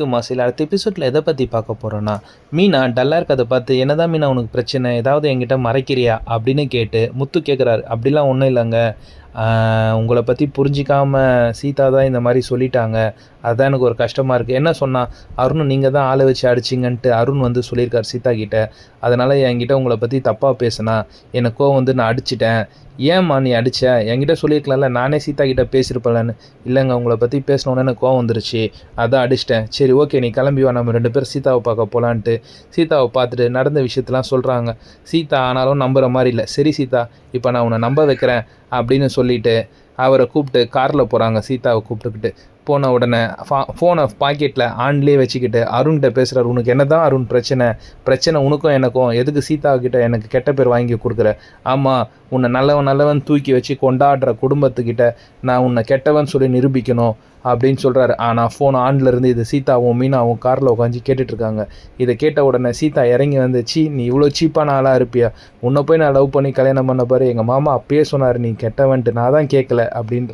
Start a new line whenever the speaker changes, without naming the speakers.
மாசில் அடுத்த எபிசோடில் எதை பற்றி பார்க்க போகிறோன்னா மீனா டல்லாக இருக்கிறத பார்த்து என்னதான் மீனா உனக்கு பிரச்சனை? ஏதாவது என்கிட்ட மறைக்கிறியா? அப்படின்னு கேட்டு முத்து கேட்குறாரு அப்படிலாம் ஒன்றும் இல்லைங்க. உங்களை பற்றி புரிஞ்சிக்காமல் சீதா தான் இந்த மாதிரி சொல்லிட்டாங்க. அதுதான் எனக்கு ஒரு கஷ்டமாக இருக்குது என்ன சொன்னால் அருண் நீங்கள் தான் ஆளை வச்சு அடிச்சிங்கன்ட்டு அருண் வந்து சொல்லியிருக்காரு சீதா கிட்ட. அதனால் என்கிட்ட உங்களை பற்றி தப்பாக பேசினா எனக்கோ வந்து நான் அடிச்சிட்டேன். ஏம்மா நீ அடித்த என்கிட்ட சொல்லியிருக்கலாம்ல நானே சீதா கிட்ட பேசியிருப்பேன்லன்னு. இல்லைங்க உங்களை பற்றி பேசினோன்னே எனக்கு கோவம் வந்துருச்சு. அதான் அடிச்சிட்டேன். சரி ஓகே நீ கிளம்பி வா. நம்ம ரெண்டு பேரும் சீதாவை பார்க்க போகலான்ட்டு சீதாவை பார்த்துட்டு நடந்த விஷயத்தெலாம் சொல்கிறாங்க சீதா ஆனாலும் நம்புகிற மாதிரி இல்லை. சரி சீதா இப்போ நான் உன்னை நம்ப வைக்கிறேன் அப்படின்னு சொல்லி சொல்லிட்டு அவரை கூப்பிட்டு காரில் போகிறாங்க சீதாவை கூப்பிட்டுக்கிட்டு. போன உடனே ஃபா ஃபோனை பாக்கெட்டில் ஆன்லேயே வச்சுக்கிட்டு அருண்கிட்ட பேசுகிறார் உனக்கு என்ன தான் அருண் பிரச்சனை? பிரச்சனை உனக்கும் எனக்கும். எதுக்கு சீதா கிட்ட எனக்கு கெட்ட பேர் வாங்கி கொடுக்குற? ஆமாம் உன்னை நல்லவன் நல்லவன் தூக்கி வச்சு கொண்டாடுற குடும்பத்துக்கிட்ட நான் உன்னை கெட்டவன் சொல்லி நிரூபிக்கணும் அப்படின்னு சொல்கிறாரு ஆனால் ஃபோன் ஆன்ல இருந்து இது சீதாவும் மீனாவும் காரில் உட்காந்து கேட்டுட்ருக்காங்க இதை கேட்ட உடனே சீதா இறங்கி வந்து சீ நீ இவ்வளோ சீப்பான ஆளாக இருப்பியா? உன்னை போய் நான் லவ் பண்ணி கல்யாணம் பண்ண பாரு. எங்கள் மாமா அப்பயே சொன்னார் நீ கெட்டவன்ட்டு. நான் தான் கேட்கல அப்படின்ற